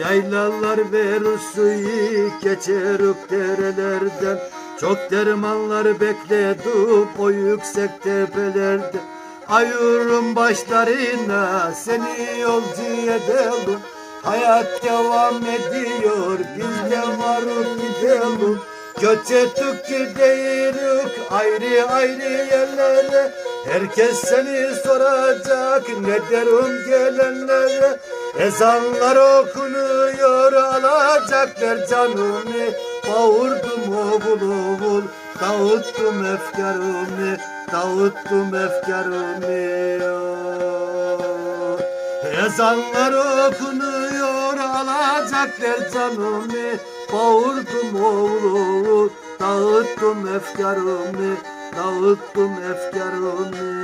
Yaylalar verir suyu geçerük derelerden. Çok dermanlar bekledim o yüksek tepelerde Ayırım başlarına seni yolcu edelim Hayat devam ediyor biz de varıp gidelim. Göç ettik gideyrük ayrı ayrı yerlere. Herkes seni soracak ne derim gelenlere Ezanlar okunuyor alacaklar canımı. Bağırdım oğul oğul dağıttım efkarımı Dağıttım efkarımı. Ezanlar okunuyor alacaklar canımı. Bağırdım oğul dağıttım efkarımı Dağıttım efkarımı